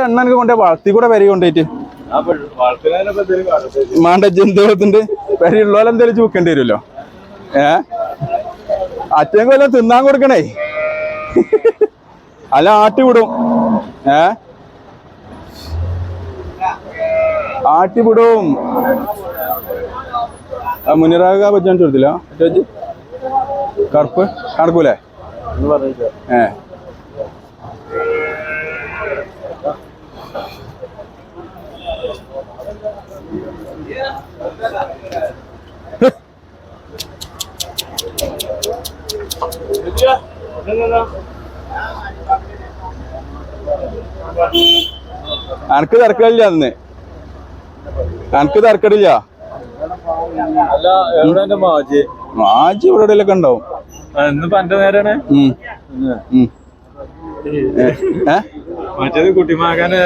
ഒരെണ്ണം എനിക്ക് കൊണ്ടേ വളർത്തി കൂടെ വരി കൊണ്ടുപോയിട്ട് മാണ്ട ജന്തുവത്തിന്റെ വരിയുള്ളോലെ എന്തേലും ചൂക്കേണ്ടി വരുമല്ലോ? ഏ? അച്ഛൻ കൊല്ലം തിന്നാൻ കൊടുക്കണേ? അല്ല ആട്ടി വിടും. ഏ? ആട്ടി വിടും. മുനിറാക പറ്റാൻ ചോദിച്ചില്ല കറുപ്പ്? കണക്കൂലേ? ഏ. അനക്ക് തിരക്കടില്ല അന്ന്. അനക്ക് തിരക്കടില്ല മാജി? ഇവിടെ എവിടെയെങ്കിലൊക്കെ ഉണ്ടാവും? എന്റെ നേരാണ്.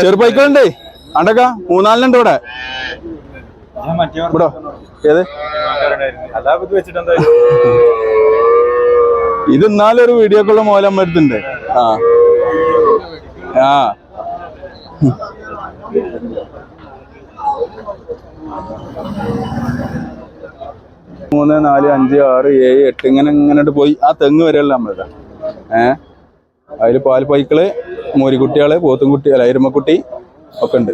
ചെറുപ്പൈക്കളുണ്ടേ അണ്ടക്ക മൂന്നാലിനുണ്ട് ഇവിടെ. ഇവിടെ? ഏത്? ഇത് വെച്ചിട്ട് വീഡിയോ വീഡിയോക്കുള്ള മോലം വരുത്തുണ്ട് ആ. ആ. മൂന്ന് നാല് അഞ്ച് ആറ് ഏഴ് എട്ട് ഇങ്ങനെ ഇങ്ങനെ പോയി. ആ തെങ്ങ് വരെയല്ല നമ്മളുടെ ഏ? അതിൽ പാൽ പൈക്കൾ മോരിക്കുട്ടികൾ പോത്തുംകുട്ടി അല്ല എരുമക്കുട്ടി ഒക്കെ ഉണ്ട്.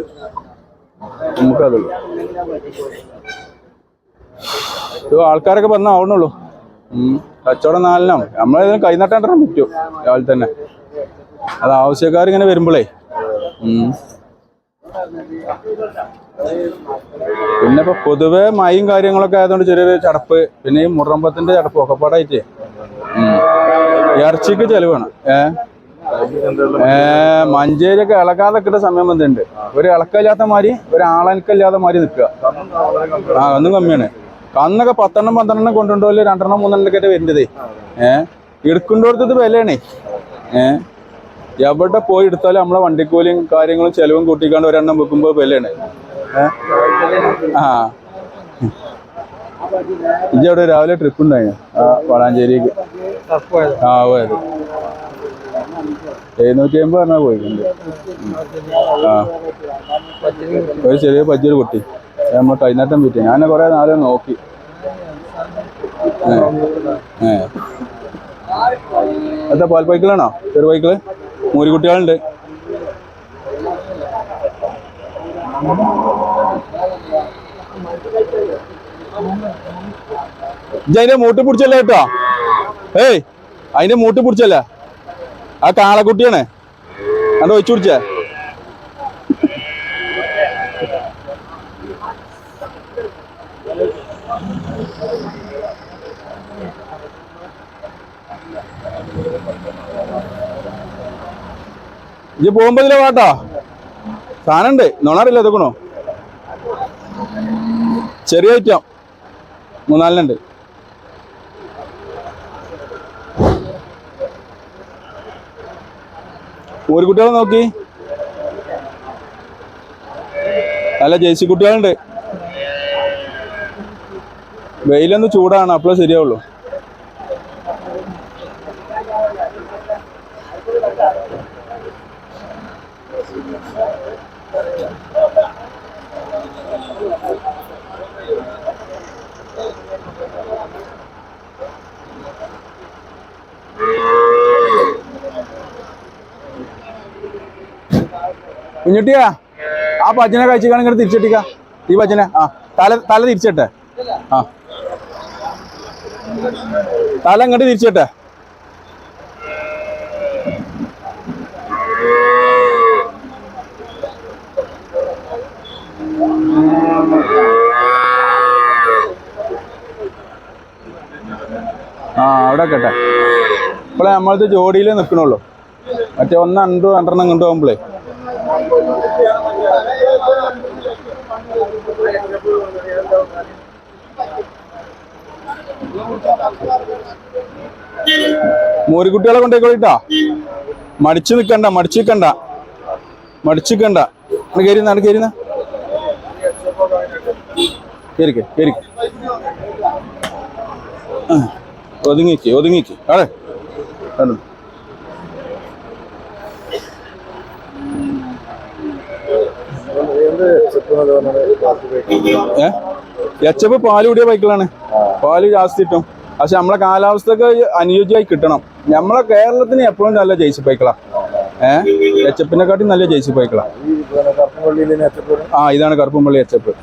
നമുക്കതുള്ളൂ. ആൾക്കാരൊക്കെ പറഞ്ഞ ആവണുള്ളൂ. കച്ചവടം നാലിനാ നമ്മളേതിന് കൈനട്ടാൻ മുറ്റു രാവിലെ തന്നെ. അത് ആവശ്യക്കാർ ഇങ്ങനെ വരുമ്പോഴേ ഉം. പിന്നെ ഇപ്പൊ പൊതുവെ മയും കാര്യങ്ങളൊക്കെ ആയതുകൊണ്ട് ചെറിയൊരു ചടപ്പ്. പിന്നെ ഈ മുറമ്പത്തിന്റെ ചടപ്പ് ഒക്കെ പാടായിട്ട് ഇറച്ചിക്ക് ചെലവാണ്. ഏഹ് മഞ്ചേരിയൊക്കെ ഇളകാതെ കിട്ടുന്ന സമയം വന്നിട്ടുണ്ട്. ഒരു ഇളക്കില്ലാത്ത മാതിരി ഒരു ആളനക്കല്ലാത്ത മാതിരി നിൽക്കുക. ആ ഒന്നും കമ്മിയാണ്. കന്നൊക്കെ പത്തെണ്ണം പന്ത്രണ്ടെണ്ണം കൊണ്ടുണ്ടോൽ രണ്ടെണ്ണം മൂന്നെണ്ണം ഒക്കെ വരുന്നതേ. ഏഹ് എടുക്കേണ്ടടുത്തത് വിലയാണേ. ഏഹ് എവിടെ പോയി എടുത്താലും നമ്മളെ വണ്ടിക്കൂലിയും കാര്യങ്ങളും ചെലവും കൂട്ടിക്കാണ്ട് ഒരെണ്ണം വെക്കുമ്പോൾ വിലയാണ്. ആ. ഇജ്ജ് അവിടെ രാവിലെ ട്രിപ്പ് ഉണ്ടായിരുന്നു വളാഞ്ചേരിക്ക്. ആ പോയത്. എഴുന്നൂറ്റി അമ്പത് പറഞ്ഞാൽ പോയിട്ടുണ്ട് ആ. ഒരു ചെറിയ പജ്ജൊരു പൊട്ടി നമ്മൾ കഴിഞ്ഞാട്ടം വിറ്റ് ഞാൻ കുറേ നാളെ നോക്കി. ഏ. പാൽ പൈക്കിളാണോ? ചെറു പൈക്കിൾ? മൂരിക്കുട്ടികളുണ്ട്. കുട്ടികളുണ്ട് അതിന്റെ മൂട്ടി പിടിച്ചല്ലേ കേട്ടോ? ഏയ് അതിന്റെ മൂട്ടി പിടിച്ചല്ലേ ആ കാളക്കുട്ടിയാണ്. അത് ഒഴിച്ചു കുടിച്ച ഇജ്ജ് പോകുമ്പോ വാട്ടാ സാധനമുണ്ട് നോണറില്ല ഇതൊക്കണോ ചെറിയ ഐറ്റം മൂന്നാലിനുണ്ട്. ഒരു കുട്ടികളെ നോക്കി. അല്ല ജേഴ്സി കുട്ടികളുണ്ട്. വെയിലൊന്ന് ചൂടാണ് അപ്പോഴേ ശരിയാവുള്ളൂ. കുഞ്ഞുട്ടിയാ? ആ പച്ചനെ കഴിച്ചിക്കാണ് ഇങ്ങോട്ട് തിരിച്ചെട്ടിക്ക ഈ പച്ചനെ ആ തല തല തിരിച്ചിട്ടെ. ആ. തല ഇങ്ങോട്ട് തിരിച്ചിട്ടെ. ആ അവിടെ കേട്ടെ ഇപ്പോഴേ നമ്മളത് ജോഡിയിലേ നിൽക്കണുള്ളൂ മറ്റേ ഒന്ന് രണ്ടോ രണ്ടെണ്ണം കൊണ്ടു മോരിക്കുട്ടികളെ കൊണ്ടേക്കോളിട്ടാ മടിച്ചു നിക്കണ്ട മടിച്ചു നിക്കണ്ട. മടിച്ചു നിക്കണ്ട. കയറി നട കയറി കേറിക്ക് കേറിക്ക്. ആ, ഒതുങ്ങിക്ക് ഒതുങ്ങിക്ക്. ആടെ. കണ്ടോ? ഏ? എച്ചപ്പ് പാൽ കൂടിയ ബൈക്കുകളാണ് പാൽ ജാസ്തി കിട്ടും പക്ഷെ നമ്മളെ കാലാവസ്ഥക്ക് അനുയോജ്യമായി കിട്ടണം. നമ്മളെ കേരളത്തിന് എപ്പോഴും നല്ല ജയിച്ചു പോയിക്കളാ ഏഹ് എച്ച് എഫിനെക്കാട്ടി നല്ല ജയിച്ചു പോയിക്കളാ ആ ഇതാണ് കറുപ്പുംപള്ളി എച്ചപ്പ്.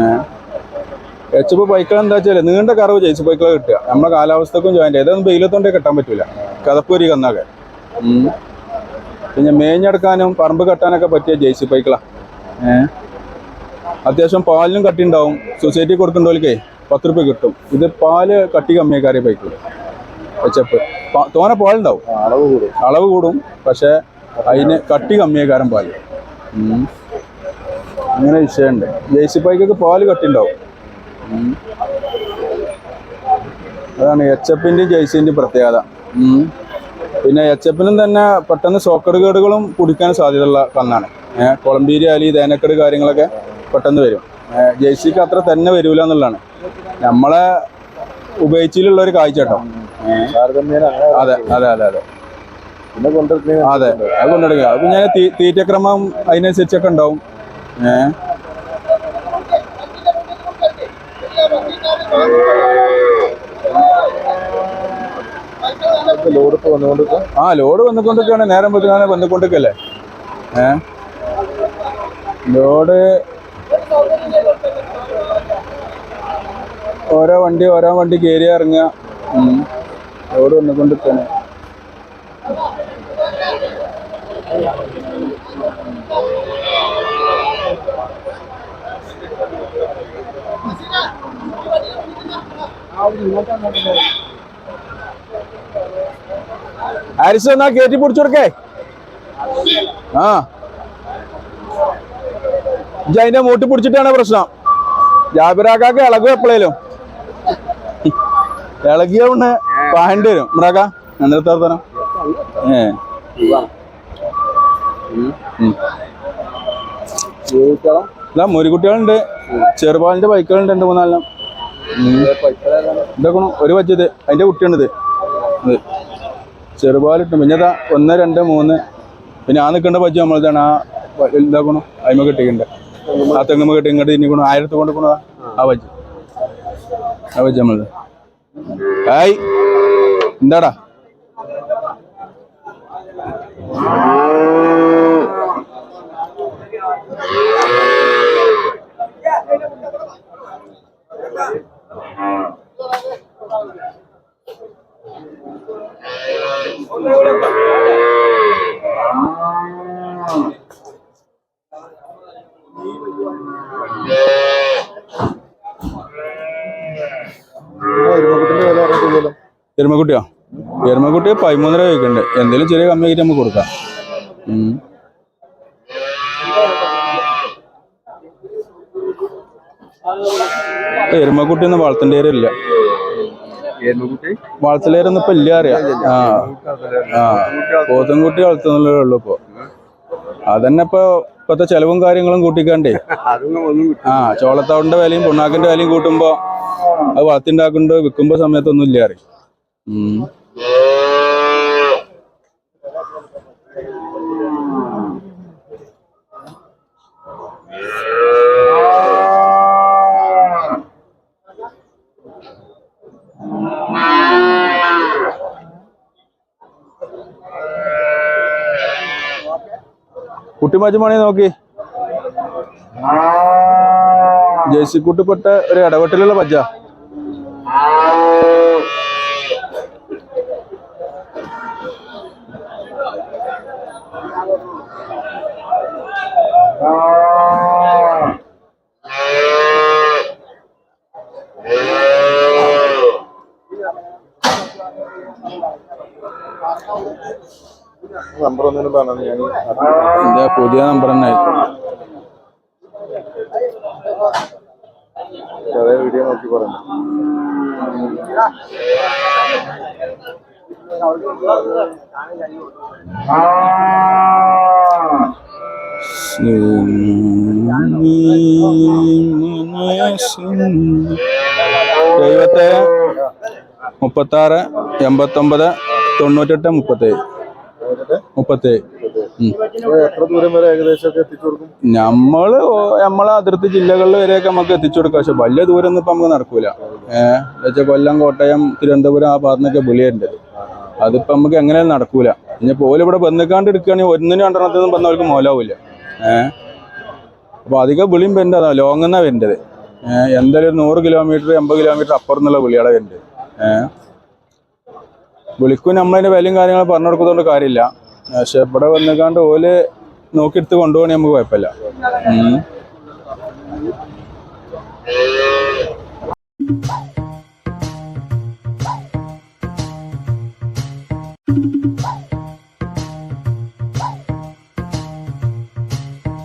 ഏഹ് എച്ചപ്പ് ബൈക്കുകൾ എന്താ വെച്ചാൽ നീണ്ട കറവ് ജയിച്ചു ബൈക്കുകൾ കിട്ടുക. നമ്മളെ കാലാവസ്ഥക്കും ജോയിന്റ് ഇതൊന്നും വെയിലത്തോണ്ടേ കെട്ടാൻ പറ്റൂല. കഥപ്പൂരി കന്നാകെ ഉം. പിന്നെ മേഞ്ഞെടുക്കാനും പറമ്പ് കെട്ടാനൊക്കെ പറ്റിയ ജയിച്ചു ബൈക്കുകളാ ഏഹ് അത്യാവശ്യം പാലിനും കട്ടിണ്ടാവും സൊസൈറ്റി കൊടുക്കേണ്ടവർക്ക് പത്ത് റുപ്യ കിട്ടും. ഇത് പാൽ കട്ടി കമ്മിയാക്കാറിയ ബൈക്കുകൾ എച്ച് എഫ് തോനെ പാലുണ്ടാവും. അളവ് കൂടും. അളവ് കൂടും. പക്ഷേ അതിന് കട്ടി കമ്മിയാക്കാരൻ പാൽ. അങ്ങനെ വിഷയമുണ്ട് ജേസി ബൈക്കൊക്കെ പാൽ കട്ടി ഉണ്ടാവും അതാണ് എച്ച് എഫിന്റെ ജേസിന്റെ പ്രത്യേകത. പിന്നെ എച്ച് എഫിനും തന്നെ പെട്ടെന്ന് സോക്കർ കേടുകളും കുടിക്കാൻ സാധ്യതയുള്ള കന്നാണ്. കൊളംബീരി അലി തേനക്കേട് കാര്യങ്ങളൊക്കെ പെട്ടെന്ന് വരും. ജേഴ്സിക്ക് അത്ര തന്നെ വരൂല എന്നുള്ളതാണ്. നമ്മളെ ഉപയോഗിച്ചിലുള്ള ഒരു കാഴ്ച കേട്ടോ. അതെ അതെ അതെ അതെ. അതെ അത് കൊണ്ടെടുക്കുക അത് ഞാൻ തീറ്റക്രമം അതിനനുസരിച്ചൊക്കെ ഉണ്ടാവും. ഏഹ് ആ ലോഡ് വന്നുകൊണ്ടിരിക്കുകയാണ്. നേരം പറ്റുന്ന വന്നുകൊണ്ടിരിക്കല്ലേ ഏ. ലോഡ് ഓരോ വണ്ടി ഓരോ വണ്ടി കയറി ഇറങ്ങുക. ഉം. ലോഡ് തന്നെ ആരിസ് എന്നാ കയറ്റി പിടിച്ചു കൊടുക്കേ? ആ. അതിന്റെ മൂട്ടി പിടിച്ചിട്ടാണ് പ്രശ്നം. ജാബിറാക്കാക്ക് ഇളകും എപ്പോഴേലും ഇളകിയ ഒന്ന് പാണ്ടി വരും. ഇമ്രാക്ക എന്നിട്ട് വർത്തനം ഏ. ഇതാ മുരിക്കുട്ടികളുണ്ട്. ചെറുപാലിന്റെ ബൈക്കുകളുണ്ട് രണ്ട് മൂന്നാലെണ്ണം. ഉം. ഇതൊക്കെ ഒരു പറ്റിയത് അതിന്റെ കുട്ടിയാണിത്. ഇത്. ചെറുപാലിട്ട് പിന്നെ ഒന്ന് രണ്ട് മൂന്ന്. പിന്നെ ആ നിൽക്കേണ്ട പറ്റിയ നമ്മളതാണ്. ആ എന്താക്കണു ഇതാക്കണു. അതിമ കെട്ടിക്കണ്ട് ആ തെങ്ങുമ്പ കെട്ടി ഇങ്ങോട്ട് തിന്നിക്കണു ആയിരത്തി കൊണ്ട് കൊണ്ടു ആ പജ്ജ് ആ പജ്ജ നമ്മളത് ഹായ് എന്താടാ എരുമക്കുട്ടിയോ? എരുമക്കുട്ടി പതിമൂന്നര കഴിക്കണ്ട് എന്തെങ്കിലും ചെറിയ കമ്മി ആയിട്ട് നമുക്ക് കൊടുക്കാം. എരുമക്കുട്ടി ഒന്നും ഇല്ല. വളർത്തലേരൊന്നും ഇപ്പൊ ഇല്ല അറിയാം. ആ. ആ. പോത്തൻകുട്ടി വളർത്തുന്നല്ലേ ഉള്ളു ഇപ്പൊ. അതന്നെ ഇപ്പൊ ഇപ്പത്തെ ചെലവും കാര്യങ്ങളും കൂട്ടിക്കാണ്ടേ. ആ ചോളത്താവിന്റെ വിലയും പുണ്ണാക്കിന്റെ വിലയും കൂട്ടുമ്പോ അത് വളർത്തിണ്ടാക്കുന്നുണ്ട് വിൽക്കുമ്പോ സമയത്തൊന്നും ഇല്ല അറിയും. ഉം. കുട്ടിമാച്ചുമണി നോക്കി ജേസിക്കുട്ടിപ്പെട്ട ഒരു ഇടവെട്ടിലുള്ള പജ്ജ Number ഒന്നിനും പറഞ്ഞു ഞാൻ. എന്റെ പുതിയ നമ്പർ തന്നെ. അതേ വീഡിയോ നോക്കി പറഞ്ഞു എഴുപത്തേഴ് മുപ്പത്താറ് എൺപത്തൊമ്പത് തൊണ്ണൂറ്റെട്ട് മുപ്പത്തേഴ്. മുപ്പത്തേഴ്. നമ്മൾ നമ്മളെ അതിർത്തി ജില്ലകളിൽ വരെയൊക്കെ നമുക്ക് എത്തിച്ചു കൊടുക്കാം. പക്ഷെ വലിയ ദൂരം ഒന്നും ഇപ്പൊ നമുക്ക് നടക്കൂല. ഏഹ് കൊല്ലം കോട്ടയം തിരുവനന്തപുരം ആ ഭാഗത്തുനിന്നൊക്കെ വിളിയുണ്ട്. അതിപ്പോ നമുക്ക് എങ്ങനെയാലും നടക്കൂല. ഇനി പോലും ഇവിടെ ബന്ധുക്കാണ്ട് എടുക്കുകയാണെങ്കിൽ ഒന്നിനും രണ്ടെണ്ണത്തിനും വന്നവർക്ക് മോലാവൂല. ഏഹ് അപ്പൊ അധികം വിളിയും വരുന്നത് അതാ ലോങ് എന്നാ വരേണ്ടത്. ഏഹ് എന്തായാലും ഒരു നൂറ് കിലോമീറ്റർ എൺപത് കിലോമീറ്റർ അപ്പുറം എന്നുള്ള വിളിയാണ് ഏഹ് വിളിക്കും. നമ്മളതിന്റെ വിലയും കാര്യങ്ങളും പറഞ്ഞു കൊടുക്കുന്നതുകൊണ്ട് കാര്യമില്ല. പക്ഷെ ഇവിടെ വന്നിക്കാണ്ട് ഓൽ നോക്കിയെടുത്ത് കൊണ്ടുപോകണേ നമുക്ക് കുഴപ്പമില്ല. ഉം.